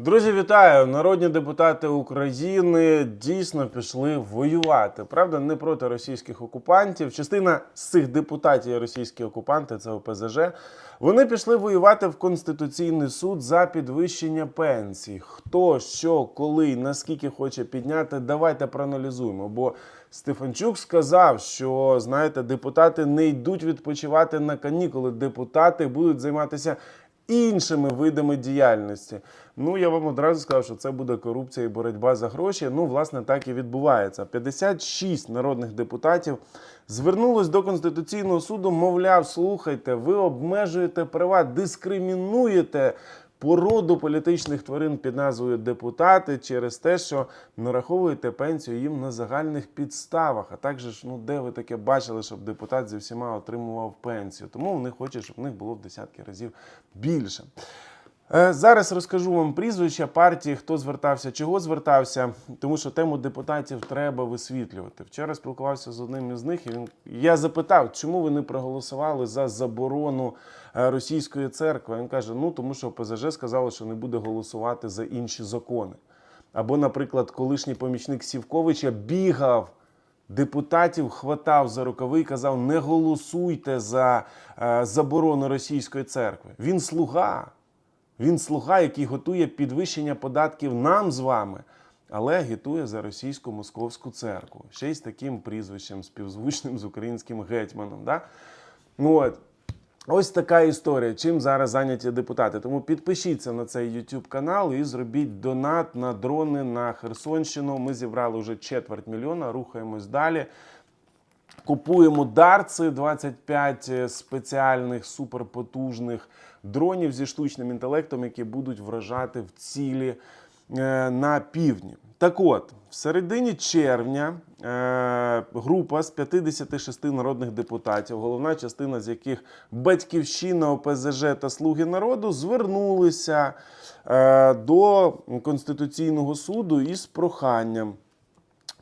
Друзі, вітаю! Народні депутати України дійсно пішли воювати. Правда, не проти російських окупантів. Частина з цих депутатів російські окупанти, це ОПЗЖ. Вони пішли воювати в Конституційний суд за підвищення пенсій. Хто, що, коли, наскільки хоче підняти, давайте проаналізуємо. Бо Стефанчук сказав, що знаєте, депутати не йдуть відпочивати на канікули. Депутати будуть займатися іншими видами діяльності. Ну я вам одразу сказав, що це буде корупція і боротьба за гроші. Ну, власне, так і відбувається. 56 народних депутатів звернулось до Конституційного суду. Мовляв, слухайте, ви обмежуєте права, дискримінуєте. Породу політичних тварин під назвою депутати через те, що нараховуєте пенсію їм на загальних підставах. А також, ну де ви таке бачили, щоб депутат зі всіма отримував пенсію. Тому вони хочуть, щоб в них було в десятки разів більше. Е, Зараз розкажу вам прізвища партії, хто звертався, чого звертався, тому що тему депутатів треба висвітлювати. Вчора спілкувався з одним із них, і він я запитав, чому ви не проголосували за заборону е, російської церкви. Він каже: ну тому що ОПЗЖ сказали, що не буде голосувати за інші закони. Або, наприклад, колишній помічник Сівковича бігав. Депутатів хватав за рукави і казав: не голосуйте за е, заборону російської церкви. Він слуга. Він слуга, який готує підвищення податків нам з вами, але агітує за російську московську церкву. Ще й з таким прізвищем, співзвучним з українським гетьманом. Да? Ну, от. Ось така історія, чим зараз зайняті депутати. Тому підпишіться на цей YouTube канал і зробіть донат на дрони на Херсонщину. Ми зібрали вже четверть мільйона, рухаємось далі. Купуємо дарци 25 спеціальних суперпотужних дронів зі штучним інтелектом, які будуть вражати в цілі е, на півдні. Так от, в середині червня е, група з 56 народних депутатів, головна частина з яких батьківщина ОПЗЖ та Слуги народу, звернулися е, до Конституційного суду із проханням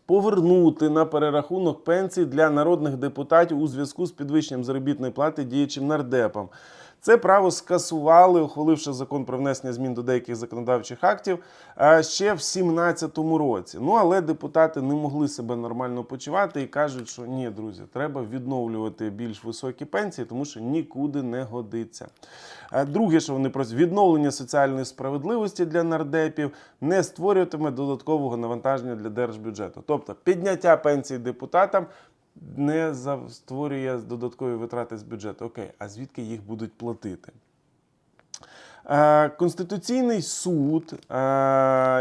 повернути на перерахунок пенсій для народних депутатів у зв'язку з підвищенням заробітної плати діючим нардепам. Це право скасували, ухваливши закон про внесення змін до деяких законодавчих актів е, ще в 2017 році. Ну але депутати не могли себе нормально почувати і кажуть, що ні, друзі, треба відновлювати більш високі пенсії, тому що нікуди не годиться. Е, Друге, що вони просять, відновлення соціальної справедливості для нардепів не створюватиме додаткового навантаження для держбюджету. Тобто підняття пенсій депутатам не створює додаткові витрати з бюджету. Окей, а звідки їх будуть платити? Е, Конституційний суд е,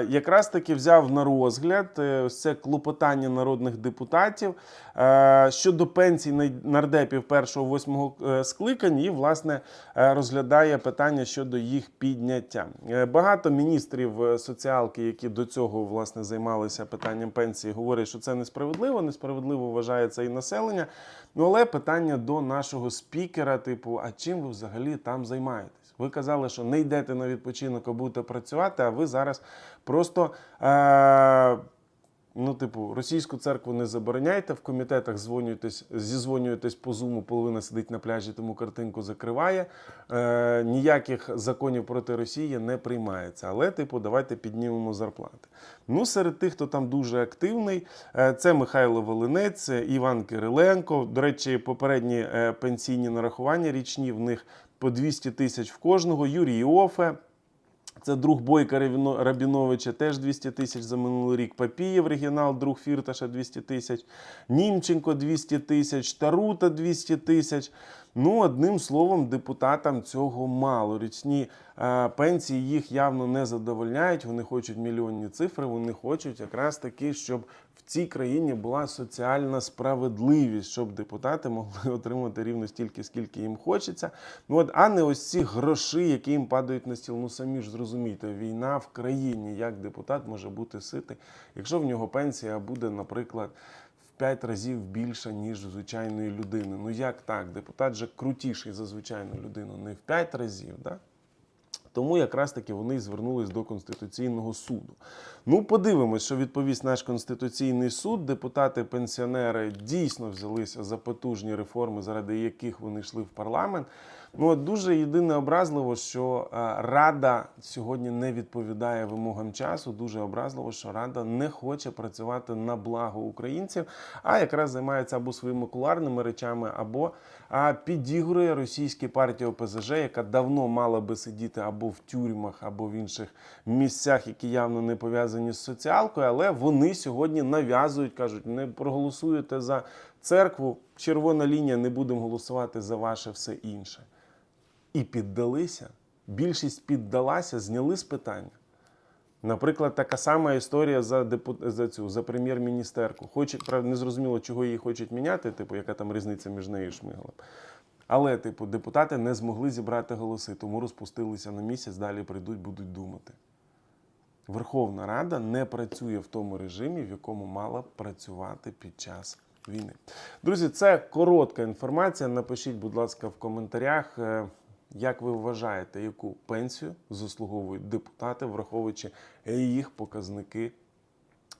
якраз таки взяв на розгляд е, ось це клопотання народних депутатів щодо пенсій нардепів першого восьмого скликань і власне розглядає питання щодо їх підняття. Багато міністрів соціалки, які до цього власне займалися питанням пенсії, говорять, що це несправедливо. Несправедливо вважається і населення. Ну але питання до нашого спікера: типу, а чим ви взагалі там займаєтесь? Ви казали, що не йдете на відпочинок, а будете працювати, а ви зараз просто. Е- Ну, типу, російську церкву не забороняйте, в комітетах дзвонюєтесь, зізвонюєтесь по зуму, половина сидить на пляжі, тому картинку закриває. Е, ніяких законів проти Росії не приймається. Але, типу, давайте піднімемо зарплати. Ну, серед тих, хто там дуже активний, е, це Михайло Волинець, Іван Кириленко. До речі, попередні е, пенсійні нарахування річні в них по 200 тисяч в кожного. Юрій Іофе. Це друг Бойка Рабіновича, теж 200 тисяч за минулий рік. Папієв, регіонал, друг Фірташа 200 тисяч. Німченко 200 тисяч, Тарута 200 тисяч. Ну, одним словом, депутатам цього мало. Річні е, пенсії їх явно не задовольняють. Вони хочуть мільйонні цифри. Вони хочуть якраз таки, щоб цій країні була соціальна справедливість, щоб депутати могли отримати рівно стільки, скільки їм хочеться. Ну от, а не ось ці гроші, які їм падають на стіл. Ну самі ж зрозумійте, війна в країні, як депутат може бути ситий, якщо в нього пенсія буде, наприклад. П'ять разів більша, ніж звичайної людини. Ну як так? Депутат же крутіший за звичайну людину, не в п'ять разів, да? Тому якраз таки вони звернулись до Конституційного суду. Ну, подивимось, що відповість наш Конституційний суд. Депутати-пенсіонери дійсно взялися за потужні реформи, заради яких вони йшли в парламент. Ну от дуже єдине образливо, що е, Рада сьогодні не відповідає вимогам часу. Дуже образливо, що Рада не хоче працювати на благо українців, а якраз займається або своїми куларними речами, або підігрує російській партії ОПЗЖ, яка давно мала би сидіти або в тюрмах, або в інших місцях, які явно не пов'язані з соціалкою, але вони сьогодні нав'язують, кажуть, не проголосуєте за церкву, червона лінія, не будемо голосувати за ваше все інше. І піддалися. Більшість піддалася, зняли з питання. Наприклад, така сама історія за депут... за цю за прем'єр-міністерку. Хоче, правда, не зрозуміло, чого її хочуть міняти, типу, яка там різниця між нею і Шмигалем. Але, типу, депутати не змогли зібрати голоси, тому розпустилися на місяць, далі прийдуть, будуть думати. Верховна Рада не працює в тому режимі, в якому мала працювати під час війни. Друзі, це коротка інформація. Напишіть, будь ласка, в коментарях, е, як ви вважаєте, яку пенсію заслуговують депутати, враховуючи їх показники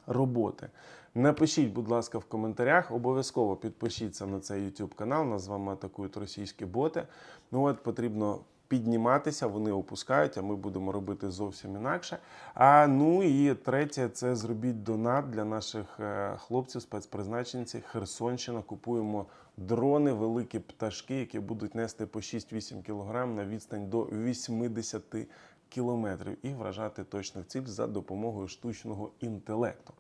роботи. Напишіть, будь ласка, в коментарях. Обов'язково підпишіться на цей YouTube канал. Нас з вами атакують російські боти. Ну от потрібно підніматися, вони опускають, а ми будемо робити зовсім інакше. А ну і третє, це зробіть донат для наших е, хлопців, спецпризначенців. Херсонщина. Купуємо дрони, великі пташки, які будуть нести по 6-8 кг на відстань до 80 кілометрів і вражати точно в ціль за допомогою штучного інтелекту.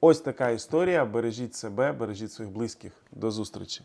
Ось така історія. Бережіть себе, бережіть своїх близьких. До зустрічі.